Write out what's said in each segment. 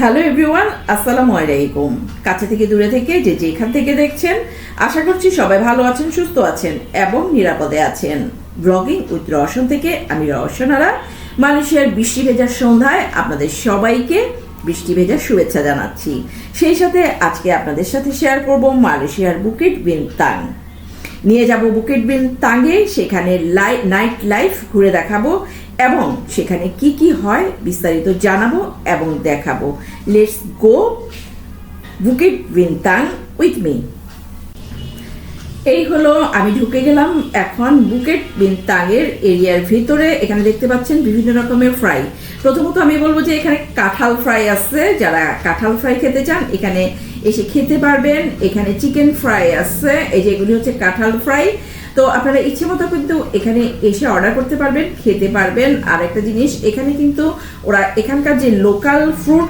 Hello everyone, আসসালামু আলাইকুম। কাছে থেকে দূরে থেকে যে যেখান থেকে দেখছেন, আশা করছি সবাই ভালো আছেন, সুস্থ আছেন এবং নিরাপদে আছেন। ব্লগিং উইথ রওশন থেকে আমি রওশনারা মালয়েশিয়ার বৃষ্টি ভেজার সন্ধ্যায় আপনাদের সবাইকে বৃষ্টি ভেজার শুভেচ্ছা জানাচ্ছি। সেই সাথে আজকে আপনাদের সাথে শেয়ার করব মালয়েশিয়ার বুকিট বিন তাং নিয়ে যাব বুকেট বিন তাঙ্গে সেখানে লাই নাইট লাইফ ঘুরে দেখাবো। এবং সেখানে কি কি হয় বিস্তারিত জানাব এবং দেখাবো। Let's go Bukit Bintang with me এই হলো, আমি ঢুকে গেলাম এখন বুকেট বিন তাঙের এরিয়ার ভিতরে। এখানে দেখতে পাচ্ছেন বিভিন্ন রকমের ফ্রাই প্রথমত আমি বলব যে এখানে কাঁঠাল ফ্রাই আছে। যারা কাঁঠাল ফ্রাই খেতে চান, এখানে এসে খেতে পারবেন। এখানে চিকেন ফ্রাই আছে। এই যে এগুলি হচ্ছে কাঁঠাল ফ্রাই তো আপনারা ইচ্ছে মতো কিন্তু এখানে এসে অর্ডার করতে পারবেন, খেতে পারবেন। আর একটা জিনিস, এখানে কিন্তু ওরা, এখানকার যে লোকাল ফ্রুট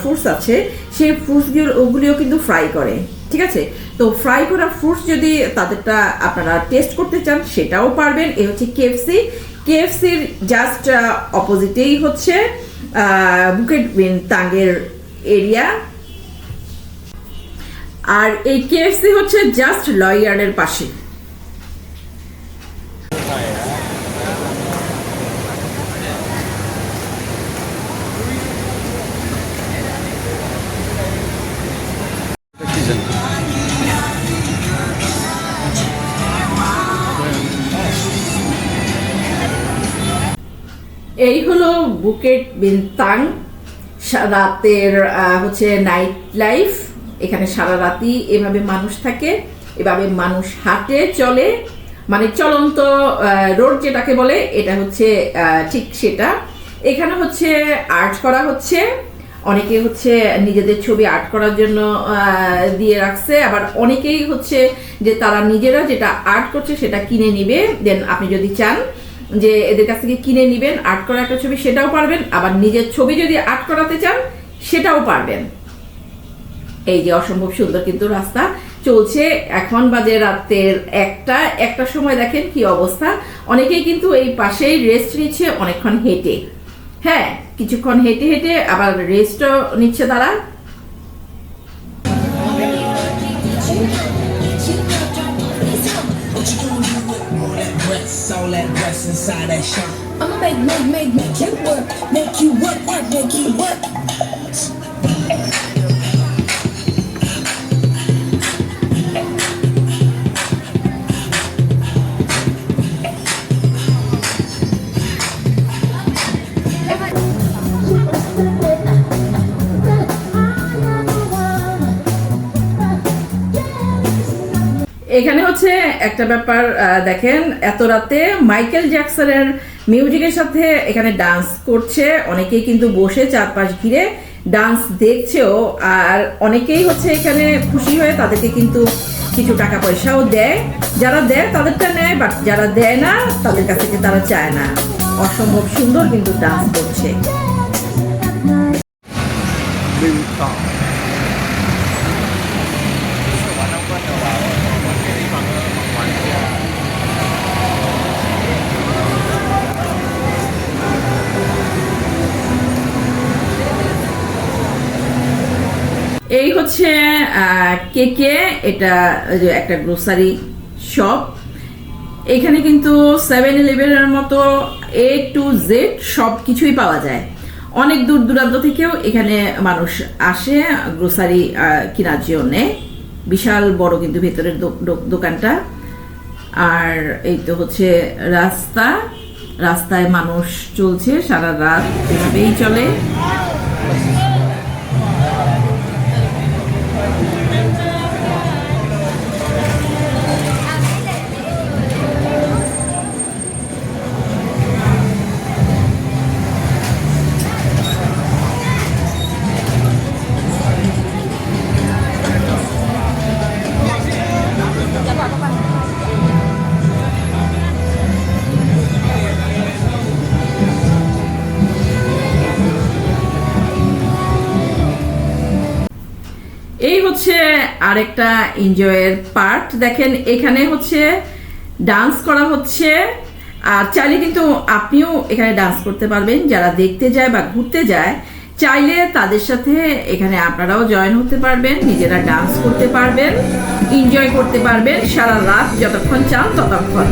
ফ্রুটস আছে, সেই ফ্রুটসগুলো ওগুলিও কিন্তু ফ্রাই করে, ঠিক আছে? তো ফ্রাই করা ফ্রুটস যদি তাদেরটা আপনারা টেস্ট করতে চান, সেটাও পারবেন। এ হচ্ছে কেএফসি কেএফসির জাস্ট অপোজিটেই হচ্ছে বুকেট বিন তাঙ্গের এরিয়া আর এই কেএফসি হচ্ছে জাস্ট লয়ার্ডের পাশে। এই হলো বুকেট বিন তাং সা- রাতের হচ্ছে নাইট লাইফ এখানে সারা রাতি এভাবে মানুষ থাকে, এভাবে মানুষ হাঁটে, চলে। মানে চলন্ত রোড যেটাকে বলে, এটা হচ্ছে ঠিক সেটা। এখানে হচ্ছে আর্ট করা হচ্ছে। অনেকে হচ্ছে নিজেদের ছবি আর্ট করার জন্য দিয়ে রাখছে। আবার অনেকেই হচ্ছে যে তারা নিজেরা যেটা আর্ট করছে সেটা কিনে নিবে। দেন আপনি যদি চান যে এদের কাছ থেকে কিনে নিবেন, আর্ট করা একটা ছবি সেটাও পারবেন, আবার নিজের ছবি যদি আর্ট করাতে চান, সেটাও পারবেন। এই যে অসম্ভব সুন্দর কিন্তু রাস্তা চলছে। এখন বাজে রাতের একটা একটা সময় দেখেন কি অবস্থা। অনেকেই কিন্তু এই পাশেই রেস্ট নিচ্ছে, অনেকক্ষণ হেঁটে। হ্যাঁ কিছুক্ষণ হেঁটে হেঁটে আবার রেস্টও নিচ্ছে তারা। That breasts inside that shirt? I'ma make, make, make, make you work, make you work, work, make you work. এখানে হচ্ছে একটা ব্যাপার দেখেন, এত রাতে মাইকেল জ্যাকসনের মিউজিকের সাথে এখানে ডান্স করছে। অনেকেই কিন্তু বসে চারপাশ ঘিরে ডান্স দেখছেও, আর অনেকেই হচ্ছে এখানে খুশি হয়ে তাদেরকে কিন্তু কিছু টাকা পয়সাও দেয়। যারা দেয় তাদেরটা নেয়, বাট যারা দেয় না, তাদের কাছ থেকে তারা চায় না। অসম্ভব সুন্দর কিন্তু ডান্স করছে। এই হচ্ছে কেকে, এটা ওই যে একটা গ্রোসারি শপ এখানে কিন্তু সেভেন ইলেভেনের মতো এ টু জেড সব কিছুই পাওয়া যায়। অনেক দূর দূরান্ত থেকেও এখানে মানুষ আসে গ্রোসারি কেনার জন্যে। বিশাল বড় কিন্তু ভেতরের দোকানটা। আর এই তো হচ্ছে রাস্তা। রাস্তায় মানুষ চলছে, সারা রাত এভাবেই চলে। এই হচ্ছে আরেকটা এনজয়ের পার্ট। দেখেন, এখানে হচ্ছে ডান্স করা হচ্ছে। আর চাইলে কিন্তু আপনিও এখানে ডান্স করতে পারবেন। যারা দেখতে যায় বা ঘুরতে যায়, চাইলে তাদের সাথে এখানে আপনারাও জয়েন হতে পারবেন, নিজেরা ডান্স করতে পারবেন, এনজয় করতে পারবেন, সারা রাত যতক্ষণ চান ততক্ষণ।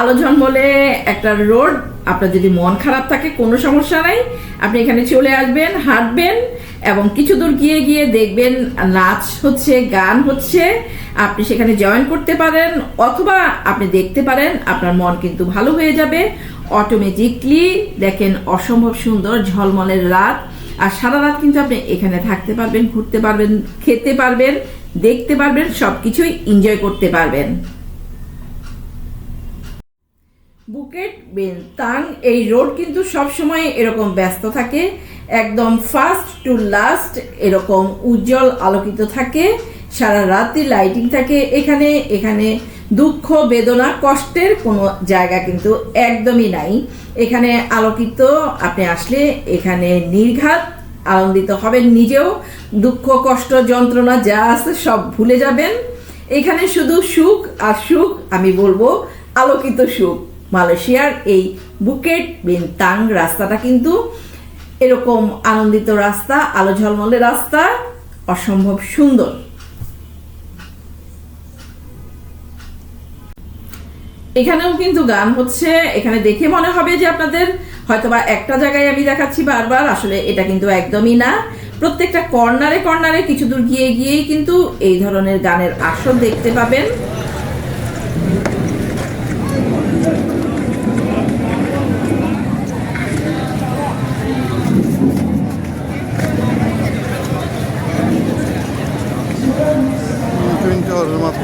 আলো জন্মলে একটা রোড, আপনার যদি মন খারাপ থাকে, কোনো সমস্যা নাই। আপনি এখানে চলে আসবেন, হাঁটবেন এবং কিছু দূর গিয়ে গিয়ে দেখবেন নাচ হচ্ছে, গান হচ্ছে। আপনি সেখানে জয়েন করতে পারেন অথবা আপনি দেখতে পারেন, আপনার মন কিন্তু ভালো হয়ে যাবে। অটোমেটিকলি দেখেন অসম্ভব সুন্দর ঝলমলের রাত। আর সারা রাত কিন্তু আপনি এখানে থাকতে পারবেন, ঘুরতে পারবেন, খেতে পারবেন, দেখতে পারবেন সব কিছুই এনজয় করতে পারবেন। বুকেট বেনতাং এই রোড কিন্তু সব সময় এরকম ব্যস্ত থাকে। একদম ফার্স্ট টু লাস্ট এরকম উজ্জ্বল আলোকিত থাকে। সারা রাত্রি লাইটিং থাকে। এখানে এখানে দুঃখ, বেদনা, কষ্টের কোনো জায়গা কিন্তু একদমই নাই। এখানে আলোকিত, আপনি আসলে এখানে নির্ঘাত আনন্দিত হবেন নিজেও। দুঃখ, কষ্ট, যন্ত্রণা যা আছে সব ভুলে যাবেন। এখানে শুধু সুখ আর সুখ, আমি বলব আলোকিত সুখ। মালয়েশিয়ার এই বুকেট বিনতাং রাস্তাটা কিন্তু এরকম আনন্দিত রাস্তা, আলো ঝলমলে রাস্তা, অসম্ভব সুন্দর। এখানেও কিন্তু গান হচ্ছে, এখানে দেখে মনে হবে যে আপনাদের হয়তোবা একটা জায়গায় আমি দেখাচ্ছি বারবার, আসলে এটা কিন্তু একদমই না। প্রত্যেকটা কর্নারে কর্নারে কিছু দূর গিয়ে গিয়েই কিন্তু এই ধরনের গানের আসর দেখতে পাবেন। var Hürmat.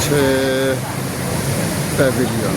Çe şey, pavilyon.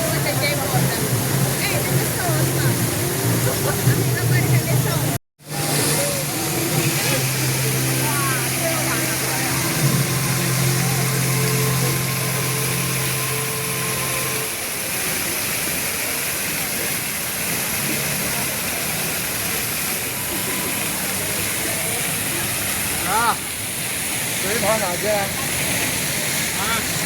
水跑哪去啊。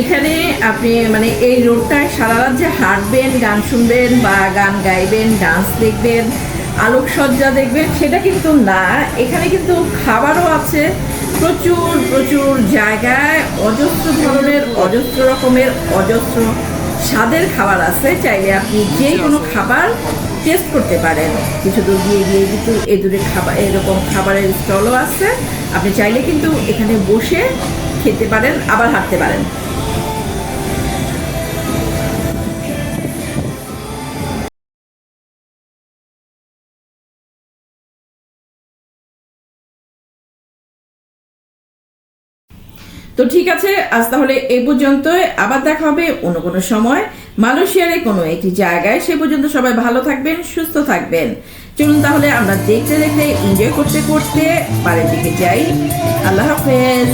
এখানে আপনি মানে এই রোডটায় সারা রাত যে হাঁটবেন, গান শুনবেন বা গান গাইবেন ডান্স দেখবেন, আলোকসজ্জা দেখবেন, সেটা কিন্তু না। এখানে কিন্তু খাবারও আছে। প্রচুর প্রচুর জায়গায় অজস্র ধরনের, অজস্র রকমের, অজস্র স্বাদের খাবার আছে। চাইলে আপনি যে কোনো খাবার টেস্ট করতে পারেন। কিছু দূর গিয়ে গিয়ে কিন্তু এই দূরে খাবার এরকম খাবারের স্টলও আছে। আপনি চাইলে কিন্তু এখানে বসে খেতে পারেন, আবার হাঁটতে পারেন। তো ঠিক আছে, আজ তাহলে এই পর্যন্ত আবার দেখা হবে অন্য কোনো সময়। মালয়েশিয়ারে কোনো একটি জায়গায়। সে পর্যন্ত সবাই ভালো থাকবেন, সুস্থ থাকবেন। চলুন তাহলে আমরা দেখতে দেখতে এনজয় করতে করতে বাড়ির দিকে যাই। আল্লাহ হাফেজ।